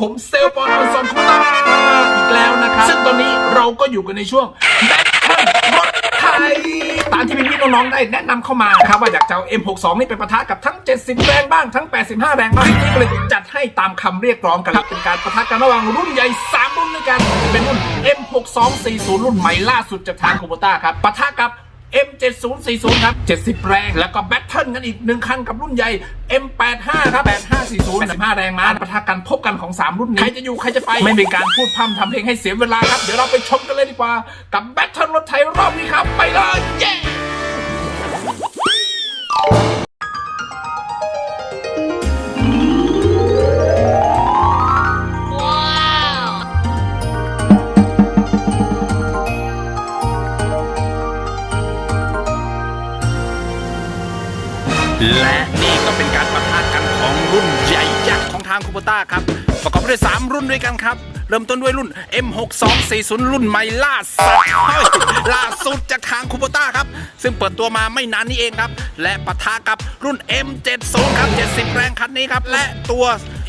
ผมเซลลปอนออนซอนคุตาอีกแล้วนะครับ ซึ่งตอนนี้เราก็อยู่กันในช่วงแบทเทิลรถไทยตามที่พี่ๆน้องๆได้แนะนำเข้ามาครับว่าอยากจะเอา M62 นี่ไปประทะกับทั้ง 70 แรงบ้างทั้ง 85 แรงบ้างนี่ก็เลยจัดให้ตามคำเรียกร้องกันครับเป็นการประทะกันระหว่างรุ่นใหญ่ 3 รุ่นด้วยกัน เป็นรุ่น M6240 รุ่นใหม่ล่าสุดจากทางคูโบต้าครับประทะกับ M7040 ครับ 70 แรง แล้วก็แบทเทิลกันอีกหนึ่งคันกับรุ่นใหญ่ M85 ครับ 8540 85 แรงม้าปะทะกันพบกันของ 3 รุ่นนี้ ใครจะอยู่ ใครจะไป ไม่มีการพูดพร่ำทำเพลงให้เสียเวลาครับ เดี๋ยวเราไปชมกันเลยดีกว่า กับแบทเทิลรถไทยรอบนี้ครับ ไปเลย เย้างคูปต้าครับ ประกอบไปด้วย 3 รุ่นด้วยกันครับ เริ่มต้นด้วยรุ่น M6240 รุ่นใหม่ล่าสุดเฮ้ยล่าสุดจากทางคูปต้าครับ ซึ่งเปิดตัวมาไม่นานนี้เองครับ และปะทะกับรุ่น M70 ครับ 70 แรงคันนี้ครับ และตัว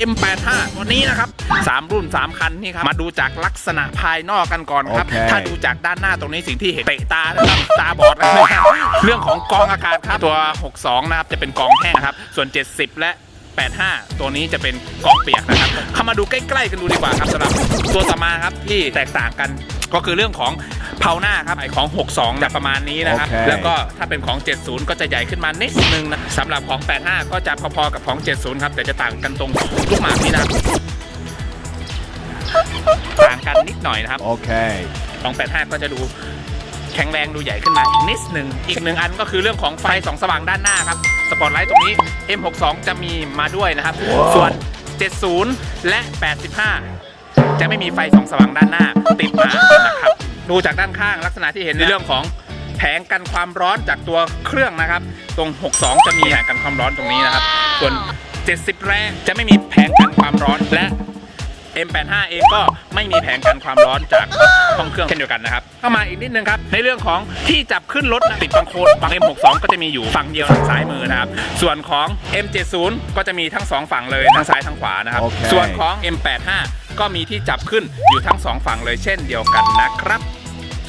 M85 ตัวนี้นะครับ3 รุ่น 3 คันนี่ครับ มาดูจากลักษณะภายนอกกันก่อนครับโอเคถ้าดูจากด้านหน้าตรงนี้สิ่งที่เห็นเตะตานะครับตาบอดเลยนะครับเรื่องของกองอากาศครับตัว 62 นะครับจะเป็นกองแห้งนะครับส่วน 70 และ 85 ตัวนี้จะเป็นกองเปียกนะครับเข้ามาดูใกล้ๆกันดูดีกว่าครับสำหรับตัวต่อมาครับที่แตกต่างกันก็คือเรื่องของเพาหน้าครับไอของ 62จะประมาณนี้นะครับ โอเค แล้วก็ถ้าเป็นของ 70 ก็จะใหญ่ขึ้นมานิดนึงนะสำหรับของ 85 ก็จะพอๆกับของ 70 ครับ แต่จะต่างกันตรงลูกหมากนี่นะครับต่างกันนิดหน่อยนะครับ Okay. 285 ก็จะดูแข็งแรงดูใหญ่ขึ้นมาอีกนิดหนึ่งอีกหนึ่งอันก็คือเรื่องของไฟส่องสว่างด้านหน้าครับ สปอตไลท์ตรงนี้ M62 จะมีมาด้วยนะครับ ส่วน 70 และ 85 จะไม่มีไฟส่องสว่างด้านหน้าติดมานะครับ ดูจากด้านข้างลักษณะที่เห็นในเรื่องของแผงกันความร้อนจากตัวเครื่องนะครับ ตรง 62 จะมีแผงกันความร้อนตรงนี้นะครับ ส่วน 70 แรงจะไม่มีแผงกันความร้อนและ M85 เองก็ไม่มีแผงกันความร้อนจากห้องเครื่องเช่นเดียวกันนะครับเข้ามาอีกนิดนึงครับ ในเรื่องของที่จับขึ้นรถนะติดบังโคลนฝั่ง M62 ก็จะมีอยู่ฝั่งเดียวทางซ้ายมือนะครับ ส่วนของ M70 ก็จะมีทั้งสองฝั่งเลยทั้งซ้ายทั้งขวานะครับโอเคส่วนของ M85 ก็มีที่จับขึ้นอยู่ทั้งสองฝั่งเลยเช่นเดียวกันนะครับ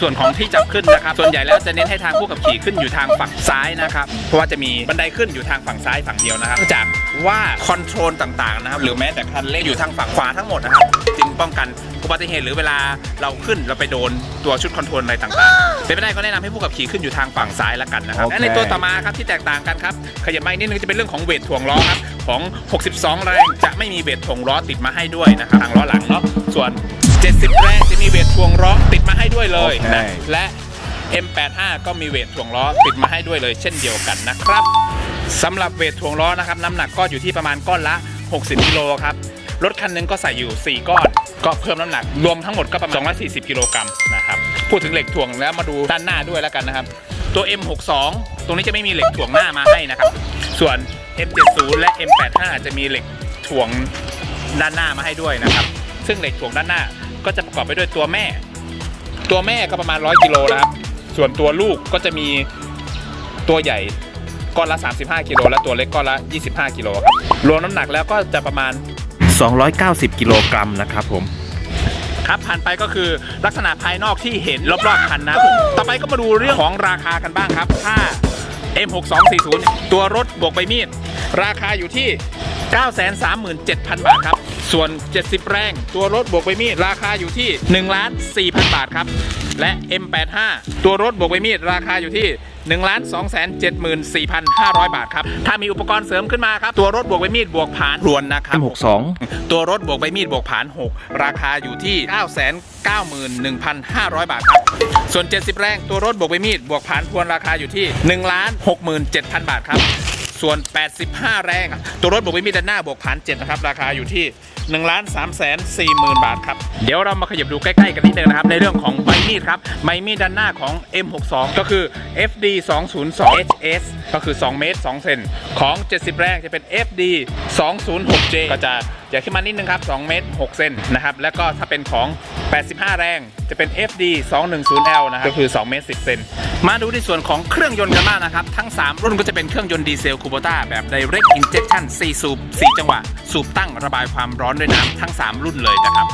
ส่วนของที่จับขึ้นนะครับ ส่วนใหญ่แล้วจะเน้นให้ทางผู้ขับขี่ขึ้นอยู่ทางฝั่งซ้ายนะครับ เพราะว่าจะมีบันไดขึ้นอยู่ทางฝั่งซ้ายฝั่งเดียวนะครับเนื่องจากว่าคอนโทรลต่างๆนะครับหรือแม้แต่คันเร่งอยู่ทางฝั่งขวาทั้งหมดนะครับจึงป้องกันอุบัติเหตุหรือเวลาเราขึ้นเราไปโดนตัวชุดคอนโทรลอะไรต่างๆเป็นไปได้ก็แนะนำให้ผู้ขับขี่ขึ้นอยู่ทางฝั่งซ้ายละกันนะครับโอเคและในตัวต่อมาครับที่แตกต่างกันครับขยับมาอีกนิดนึงจะเป็นเรื่องของเวทถ่วงล้อครับของ 62 แรงจะไม่มีเวทถ่วงล้อติดมาให้ด้วยนะครับทางล้อหลังเนาะส่วน 70 แรงจะมีเวทถ่วงล้อติดมาให้ ด้วยเลยนะโอเคและ M85 ก็มีเวทถ่วงล้อติดมาให้ด้วยเลยเช่นเดียวกันนะครับสำหรับเวทถ่วงล้อนะครับน้ำหนักก็อยู่ที่ประมาณก้อนละ 60กิโลครับรถคันหนึงก็ใส่อยู่ 4 ก้อน ก็เพิ่มน้ำหนัก รวมทั้งหมดก็ประมาณ 240 กิโลกรัมนะครับ พูดถึงเหล็กถ่วงแล้วมาดูด้านหน้าด้วยแล้วกันนะครับ ตัว M62 ตรงนี้จะไม่มีเหล็กถ่วงหน้ามาให้นะครับ ส่วน M70 และ M85 จะมีเหล็กถ่วงด้านหน้ามาให้ด้วยนะครับ ซึ่งเหล็กถ่วงด้านหน้าก็จะประกอบไปด้วยตัวแม่ ตัวแม่ก็ประมาณ 100กิโลนะครับ ส่วนตัวลูกก็จะมีตัวใหญ่ก้อนละ 35กิโลและตัวเล็กก้อนละ 25กิโลครับรวมน้ำหนักแล้วก็จะประมาณ 290กิโลกรัมนะครับผมครับผ่านไปก็คือลักษณะภายนอกที่เห็นรอบๆคันนะครับต่อไปก็มาดูเรื่องของราคากันบ้างครับถ้า M6240 ตัวรถบวกใบมีด ราคาอยู่ที่ 937,000 บาทครับ ส่วน 70 แรงตัวรถบวกใบมีดราคาอยู่ที่1ล้าน4,000 บาทครับ และ M85 ตัวรถบวกใบมีดราคาอยู่ที่1ล้าน2 7 4 5 0 0 บาทครับ ถ้ามีอุปกรณ์เสริมขึ้นมาครับ ตัวรถบวกใบมีดบวกผานรวนนะครับ M62 ตัวรถบวกใบมีดบวกผาน 6 ราคาอยู่ที่ 991,500 บาทครับ ส่วน 70 แรง ตัวรถบวกใบมีดบวกผานทวนราคาอยู่ที่1ล้าน67,000 บาทครับ ส่วน 85 แรง ตัวรถบวกวิมีด้านหน้าบวกฐาน7นะครับ ราคาอยู่ที่1ล้าน3แสน4หมื่นบาทครับ เดี๋ยวเรามาขยับดูใกล้ๆกันนิดนึงนะครับ ในเรื่องของใบมีดครับใบมีดด้านหน้าของ M62 ก็คือ FD 202 HS ก็คือ 2 เมตร 2 เซนของ 70 แรงจะเป็น FD 206J ก็จะ ใหญ่ขึ้นมานิดนึงครับ2เมตร6เซนนะครับ แล้วก็ถ้าเป็นของ 85 แรงจะเป็น FD 210L นะครับก็คือ2เมตร10เซนมาดูในส่วนของเครื่องยนต์กันบ้างนะครับ ทั้ง 3 รุ่นก็จะเป็นเครื่องยนต์ดีเซลคูโบต้าแบบ Direct Injection 4 สูบ 4 จังหวะ สูบตั้งระบายความร้อนด้วยน้ำทั้ง 3 รุ่นเลยนะครับ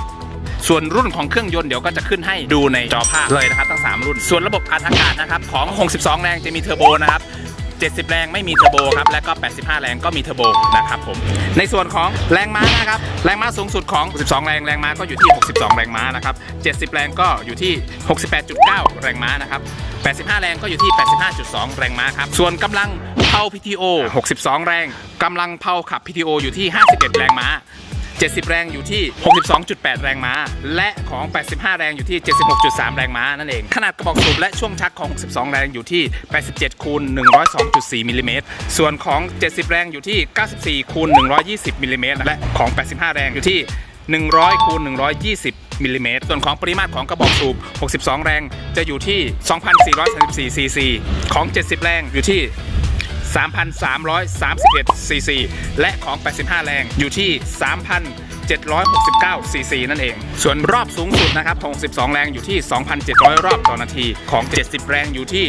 ส่วนรุ่นของเครื่องยนต์เดี๋ยวก็จะขึ้นให้ดูในจอภาพเลยนะครับทั้ง 3 รุ่น ส่วนระบบอัดอากาศนะครับของ 62 แรงจะมีเทอร์โบนะครับ 70 แรงไม่มีเทอร์โบครับ และก็ 85 แรงก็มีเทอร์โบนะครับผม ในส่วนของแรงม้านะครับ แรงม้าสูงสุดของ 12 แรงแรงม้าก็อยู่ที่ 62 แรงม้านะครับ 70 แรงก็อยู่ที่ 68.9 แรงม้านะครับ 85 แรงก็อยู่ที่ 85.2 แรงม้าครับ ส่วนกำลังเผา PTO 62 แรงกำลังเผาขับ PTO อยู่ที่ 51 แรงม้า 70 แรงอยู่ที่ 62.8 แรงม้า และของ 85 แรงอยู่ที่ 76.3 แรงม้านั่นเอง ขนาดกระบอกสูบและช่วงชักของ 62 แรงอยู่ที่ 87คูณ102.4มิลลิเมตรส่วนของ 70 แรงอยู่ที่ 94คูณ120มิลลิเมตรและของ 85 แรงอยู่ที่ 100คูณ120มิลลิเมตรส่วนของปริมาตรของกระบอกสูบ 62 แรง จะอยู่ที่ 2,434ซีซี ของ 70 แรงอยู่ที่ 3,331 ซีซี และของ 85 แรงอยู่ที่ 3,769 ซีซี นั่นเอง ส่วนรอบสูงสุดนะครับของ 12 แรงอยู่ที่ 2,700 รอบต่อนาที ของ 70 แรงอยู่ที่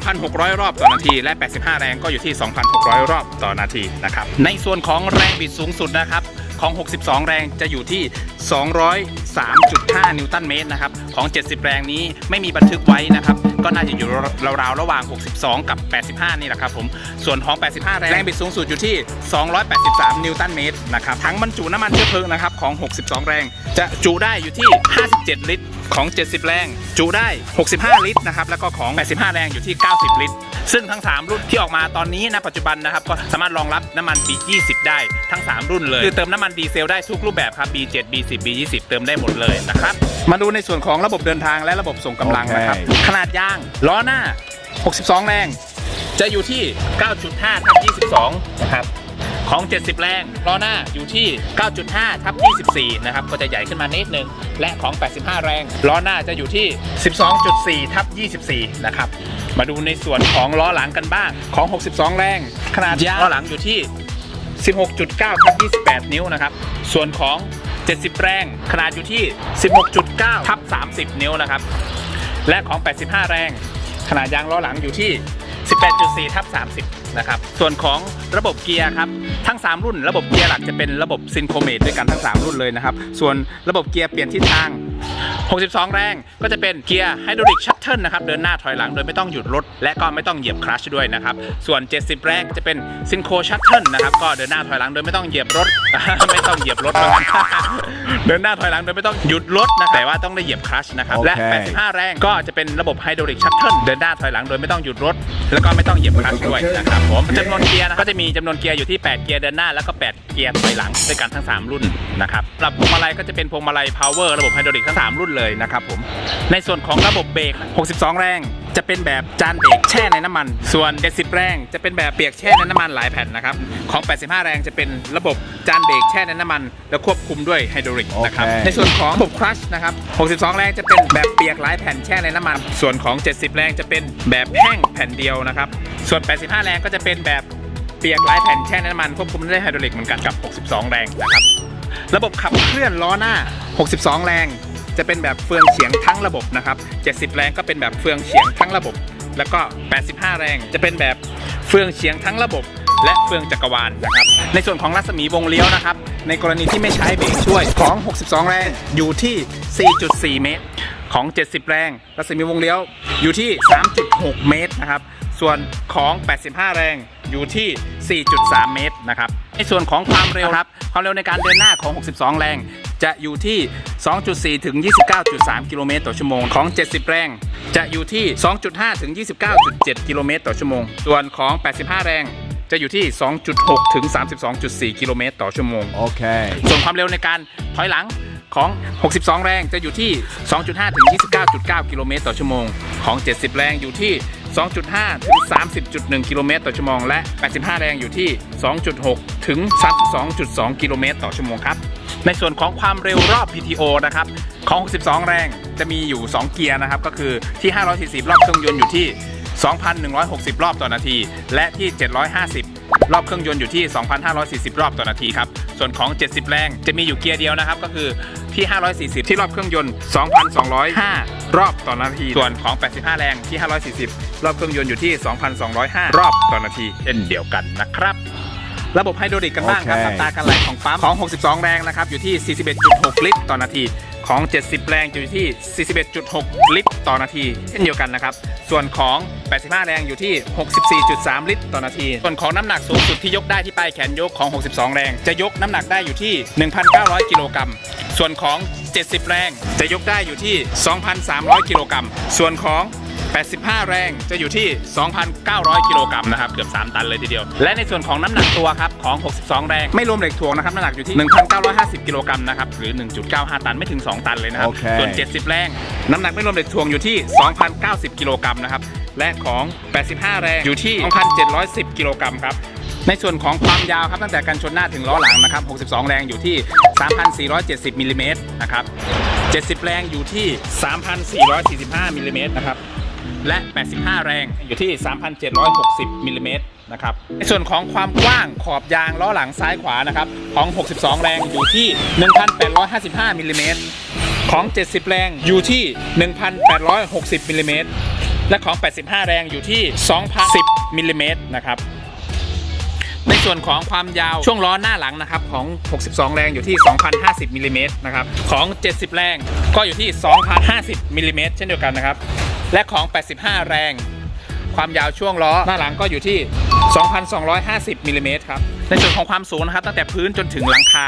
2,600 รอบต่อนาที และ 85 แรงก็อยู่ที่ 2,600 รอบต่อนาทีนะครับ ในส่วนของแรงบิดสูงสุดนะครับของ 62 แรงจะอยู่ที่ 203.5 นิวตันเมตรนะครับ ของ 70 แรงนี้ไม่มีบันทึกไว้นะครับ ก็น่าจะอยู่ราวๆระหว่าง 62 กับ 85 นี่แหละครับผมส่วนของ 85แรงแรงบิดสูงสุดอยู่ที่ 283 นิวตันเมตรนะครับทั้งบรรจุน้ำมันเชื้อเพลิงนะครับของ 62 แรงจะจุได้อยู่ที่ 57 ลิตร ของ 70 แรง จุได้ 65 ลิตรนะครับแล้วก็ของ 85 แรงอยู่ที่ 90 ลิตร ซึ่งทั้ง 3 รุ่นที่ออกมาตอนนี้นะปัจจุบันนะครับก็สามารถรองรับน้ำมัน B20 ได้ทั้ง 3 รุ่นเลยคือเติมน้ำมันดีเซลได้ทุกรูปแบบครับ B7 B10 B20 เติมได้หมดเลยนะครับมาดูในส่วนของระบบเดินทางและระบบส่งกำลังนะครับขนาดยางล้อหน้า 62 แรง จะอยู่ที่ 9.5ทับ22 นะครับ ของ 70 แรงล้อหน้าอยู่ที่ 9.5ทับ24 นะครับ ก็จะใหญ่ขึ้นมานิดนึง และของ 85 แรงล้อหน้าจะอยู่ที่ 12.4ทับ24 นะครับ มาดูในส่วนของล้อหลังกันบ้างของ 62 แรง ขนาดยางล้อหลังอยู่ที่ 16.9ทับ28 นิ้วนะครับ ส่วนของ 70 แรง ขนาดอยู่ที่ 16.9ทับ30 นิ้วนะครับ และของ 85 แรง ขนาดยางล้อหลังอยู่ที่ 18.4ทับ30 นะครับ ส่วนของระบบเกียร์ครับ ทั้ง 3 รุ่น ระบบเกียร์หลักจะเป็นระบบซินโครเมตด้วยกันทั้ง 3 รุ่นเลยนะครับ ส่วนระบบเกียร์เปลี่ยนทิศทาง 62 แรง ก็จะเป็นเกียร์ไฮดรอลิกชัตเทิลนะครับ เดินหน้าถอยหลังโดยไม่ต้องหยุดรถ และก็ไม่ต้องเหยียบคลัชด้วยนะครับ ส่วน 70 แรงจะเป็นซินโครชัตเทิลนะครับ ก็เดินหน้าถอยหลังโดยไม่ต้องเหยียบรถ ไม่ต้องเหยียบรถเดินหน้าถอยหลังโดยไม่ต้องหยุดรถนะแต่ว่าต้องได้เหยียบคลัชนะครับ และโอเค85 แรงก็จะเป็นระบบไฮดรอลิกชัตเทิลเดินหน้าถอยหลังโดยไม่ต้องหยุดรถ แล้วก็ไม่ต้องเหยียบคลัชด้วยนะครับผมจำนวนเกียร์นะก็จะมีจำนวนเกียร์อยู่ที่ 8 เกียร์เดินหน้าแล้วก็ 8 เกียร์ถอยหลังด้วยกันทั้ง 3 รุ่นนะครับสำหรับพวงมาลัยก็จะเป็นพวงมาลัยพาวเวอร์ระบบไฮดรอลิกทั้ง 3 รุ่นเลยนะครับผมในส่วนของระบบเบรก 62 แรง จะเป็นแบบจานเบรกแช่ในน้ำมัน ส่วน 70 แรงจะเป็นแบบเปียกแช่ในน้ำมันหลายแผ่นนะครับของ 85 แรงจะเป็นระบบจานเบรกแช่ในน้ำมัน แล้วควบคุมด้วยไฮดรอลิกนะครับโอเคในส่วนของระบบคลัชนะครับ 62 แรงจะเป็นแบบเปียกหลายแผ่นแช่ในน้ำมัน ส่วนของ 70 แรงจะเป็นแบบแห้งแผ่นเดียวนะครับ ส่วน 85 แรงก็จะเป็นแบบเปียกหลายแผ่นแช่ในน้ำมันควบคุมด้วยไฮดรอลิกเหมือนกันกับ 62 แรงนะครับ ระบบขับเคลื่อนล้อหน้า 62 แรง จะเป็นแบบเฟืองเฉียงทั้งระบบนะครับ 70 แรงก็เป็นแบบเฟืองเฉียงทั้งระบบ แล้วก็ 85 แรงจะเป็นแบบเฟืองเฉียงทั้งระบบ และเฟืองจักรวาลนะครับ ในส่วนของรัศมีวงเลี้ยวนะครับ ในกรณีที่ไม่ใช้เบรกช่วยของ 62 แรงอยู่ที่ 4.4 เมตร ของ 70 แรง รัศมีวงเลี้ยวอยู่ที่ 3.6 เมตรนะครับ ส่วนของ 85 แรงอยู่ที่ 4.3 เมตรนะครับ ในส่วนของความเร็วครับ ความเร็วในการเดินหน้าของ 62 แรง จะอยู่ที่ 2.4 ถึง 29.3 กิโลเมตรต่อชั่วโมง ของ 70 แรง จะอยู่ที่ 2.5 ถึง 29.7 กิโลเมตรต่อชั่วโมง ส่วนของ 85 แรงจะอยู่ที่ 2.6 ถึง 32.4 กิโลเมตรต่อชั่วโมง โอเค ส่วนความเร็วในการถอยหลังของ 62 แรงจะอยู่ที่ 2.5 ถึง 29.9 กิโลเมตรต่อชั่วโมง ของ 70 แรงอยู่ที่ 2.5 ถึง 30.1 กิโลเมตรต่อชั่วโมง และ 85 แรงอยู่ที่ 2.6 ถึง 32.2 กิโลเมตรต่อชั่วโมงครับ ในส่วนของความเร็วรอบ PTO นะครับของ 62 แรงจะมีอยู่ 2 เกียร์นะครับ ก็คือที่ 540 รอบเครื่องยนต์อยู่ที่ 2,160 รอบต่อนาที และที่ 750 รอบเครื่องยนต์อยู่ที่ 2,540 รอบต่อนาทีครับ ส่วนของ 70 แรงจะมีอยู่เกียร์เดียวนะครับ ก็คือที่ 540 ที่รอบเครื่องยนต์ 2,205 รอบต่อนาที ส่วนของ 85 แรงที่ 540 รอบเครื่องยนต์อยู่ที่ 2,205 รอบต่อนาที เช่นเดียวกันนะครับ ระบบไฮดรอลิกกันบ้างครับโอเคอัตราการไหลของปั๊มของ 62 แรงนะครับ อยู่ที่ 41.6 ลิตร ต่อนาที ของ 70 แรงอยู่ที่ 41.6 ลิตร ต่อนาที เช่นเดียวกันนะครับ ส่วนของ 85 แรงอยู่ที่ 64.3 ลิตร ต่อนาที ส่วนของน้ำหนักสูงสุดที่ยกได้ที่ปลายแขนยกของ 62 แรง จะยกน้ำหนักได้อยู่ที่ 1,900 กิโลกรัม ส่วนของ 70 แรงจะยกได้อยู่ที่ 2,300 กิโลกรัม ส่วนของ 85 แรงจะอยู่ที่ 2,900 กิโลกรัมนะครับ เกือบ 3 ตันเลยทีเดียว และในส่วนของน้ำหนักตัวครับของ 62 แรง ไม่รวมเหล็กถ่วงนะครับน้ำหนักอยู่ที่ 1,950 กิโลกรัมนะครับ หรือ 1.95 ตันไม่ถึง 2 ตันเลยนะครับโอเคส่วน 70 แรง น้ำหนักไม่รวมเหล็กถ่วงอยู่ที่ 2,090 กิโลกรัมนะครับ และของ 85 แรงอยู่ที่ 2,710 กิโลกรัมครับในส่วนของความยาวครับตั้งแต่กันชนหน้าถึงล้อหลังนะครับ 62 แรงอยู่ที่ 3,470มิลลิเมตรนะครับ 70 แรงอยู่ที่ 3,445มิลลิเมตรนะครับ และ 85 แรง อยู่ที่ 3,760มิลลิเมตรนะครับในส่วนของความกว้างขอบยางล้อหลังซ้ายขวานะครับของ 62 แรงอยู่ที่ 1,855มิลลิเมตรของ 70 แรงอยู่ที่ 1,860มิลลิเมตรและของ 85 แรงอยู่ที่ 2,010มิลลิเมตรนะครับในส่วนของความยาวช่วงล้อหน้าหลังนะครับของ 62 แรงอยู่ที่ 2,050มิลลิเมตรนะครับของ 70 แรงก็อยู่ที่ 2,050มิลลิเมตรเช่นเดียวกันนะครับ และของ 85 แรง ความยาวช่วงล้อหน้าหลังก็อยู่ที่ 2,250มิลลิเมตรครับ ในส่วนของความสูงนะครับตั้งแต่พื้นจนถึงหลังคา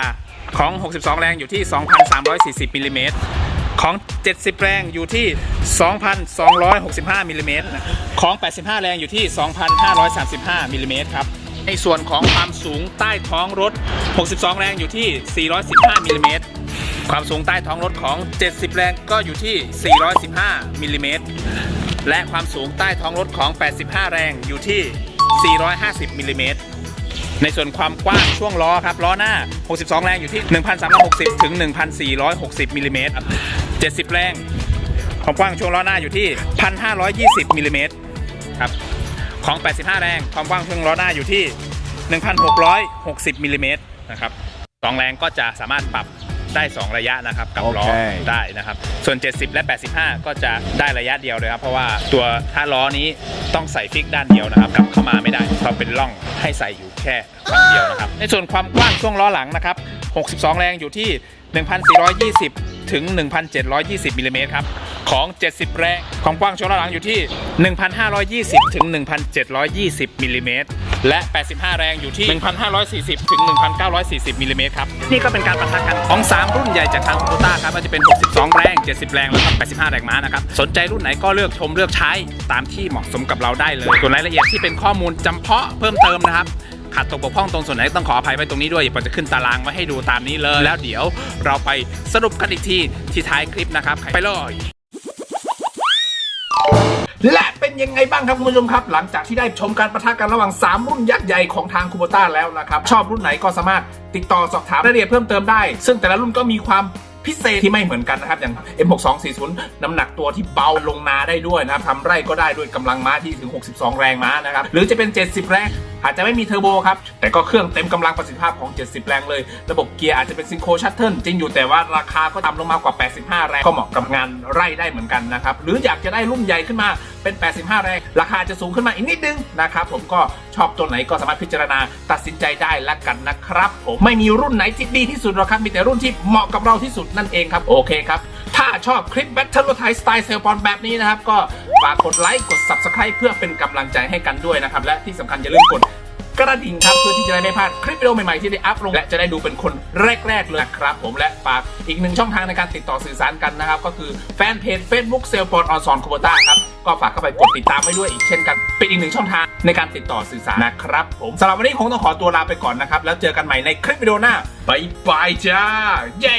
ของ 62 แรงอยู่ที่ 2,340มิลลิเมตรของ 70 แรงอยู่ที่ 2,265มิลลิเมตรของ 85 แรงอยู่ที่ 2,535มิลลิเมตรครับ ในส่วนของความสูงใต้ท้องรถ 62 แรงอยู่ที่ 415มิลลิเมตร ความสูงใต้ท้องรถของ 70 แรงก็อยู่ที่ 415มิลลิเมตรและความสูงใต้ท้องรถของ 85 แรงอยู่ที่ 450มิลลิเมตรในส่วนความกว้างช่วงล้อครับล้อหน้า 62 แรงอยู่ที่ 1,360 ถึง 1,460มิลลิเมตรครับ70 แรงความกว้างช่วงล้อหน้าอยู่ที่ 1,520มิลลิเมตรครับของ 85 แรง ความกว้างช่วงล้อหน้าอยู่ที่ 1,660มิลลิเมตรนะครับสองแรงก็จะสามารถปรับ ได้ 2 ระยะนะครับกับล้อโอเค ได้นะครับ ส่วน 70 และ 85 ก็จะได้ระยะเดียวเลยครับ เพราะว่าตัวถ้าล้อนี้ต้องใส่ฟิกด้านเดียวนะครับกลับเข้ามาไม่ได้เพราะเป็นร่องให้ใส่อยู่แค่ฝั่งเดียวนะครับ ในส่วนความกว้างช่วงล้อหลังนะครับ 62 แรงอยู่ที่ 1,420 ถึง 1,720มิลลิเมตรครับ ของ 70 แรง ความกว้างช่วงล้อหลังอยู่ที่ 1,520 ถึง 1,720 มิลลิเมตร และ 85 แรงอยู่ที่ 1,540 ถึง 1,940 มิลลิเมตรครับ นี่ก็เป็นการประทะกันของ 3 รุ่นใหญ่จากทางคูโบต้าครับว่าจะเป็น 62 แรง 70 แรง แล้วก็85 แรงม้านะครับ สนใจรุ่นไหนก็เลือกชมเลือกใช้ตามที่เหมาะสมกับเราได้เลย ส่วนรายละเอียดที่เป็นข้อมูลจำเพาะเพิ่มเติมนะครับขาดตกบกพร่องตรงส่วนไหนต้องขออภัยไว้ตรงนี้ด้วยเดี๋ยวผมจะขึ้นตารางไว้ให้ดูตามนี้เลย แล้วเดี๋ยวเราไปสรุปกันอีกทีที่ท้ายคลิปนะครับ ไปเลย และเป็นยังไงบ้างครับคุณผู้ชมครับ หลังจากที่ได้ชมการประทะกันระหว่าง 3 รุ่นยักษ์ใหญ่ของทางคูโบต้าแล้วนะครับ ชอบรุ่นไหนก็สามารถติดต่อสอบถามรายละเอียดเพิ่มเติมได้ ซึ่งแต่ละรุ่นก็มีความ พิเศษที่ไม่เหมือนกันนะครับอย่าง M6240 น้ำหนักตัวที่เบาลงนาได้ด้วยนะครับทำไร่ก็ได้ด้วยกำลังม้าที่ถึง 62 แรงม้านะครับหรือจะเป็น 70 แรงอาจจะไม่มีเทอร์โบครับ แต่ก็เครื่องเต็มกำลังประสิทธิภาพของ 70 แรงเลย ระบบเกียร์อาจจะเป็นซิงโครชัตเทิลจริงอยู่แต่ว่าราคาก็ต่ำลงมากว่า 85 แรง ก็เหมาะกับงานไร่ได้เหมือนกันนะครับ หรืออยากจะได้รุ่นใหญ่ขึ้นมา เป็น 85 แรง ราคาจะสูงขึ้นมาอีกนิดนึงนะครับผมก็ชอบตัวไหนก็สามารถพิจารณาตัดสินใจได้ละกันนะครับผมไม่มีรุ่นไหนที่ดีที่สุดหรอกครับมีแต่รุ่นที่เหมาะกับเราที่สุดนั่นเองครับโอเคครับถ้าชอบคลิปแบทเทิลรถไทยสไตล์เซลปอนแบบนี้นะครับก็ฝากกดไลค์กด Subscribe เพื่อเป็นกำลังใจให้กันด้วยนะครับและที่สำคัญอย่าลืมกด กระดิ่งครับเพื่อที่จะได้ไม่พลาดคลิปวิดีโอใหม่ๆที่ได้อัพลงและจะได้ดูเป็นคนแรกๆเลยครับผมและฝากอีกหนึ่งช่องทางในการติดต่อสื่อสารกันนะครับ ก็คือแฟนเพจ Facebook เซลปอนออนซอนคูโบต้าครับก็ฝากเข้าไปกดติดตามไว้ด้วยอีกเช่นกันเป็นอีกหนึ่งช่องทางในการติดต่อสื่อสารนะครับผมสำหรับวันนี้คงต้องขอตัวลาไปก่อนนะครับแล้วเจอกันใหม่ในคลิปวิดีโอหน้าบายบายจ้าเย้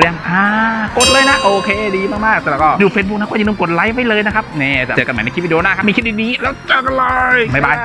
ดยังอ่ากดเลยนะ โอเคดีมากๆแล้วก็ดูเฟซบุ๊กนะก็อย่าลืมกดไลค์ไว้เลยนะครับเนี่ยเจอกันใหม่ในคลิปวิดีโอหน้าครับมีคลิปดีๆแล้วเจอกันเลยบ๊ายบาย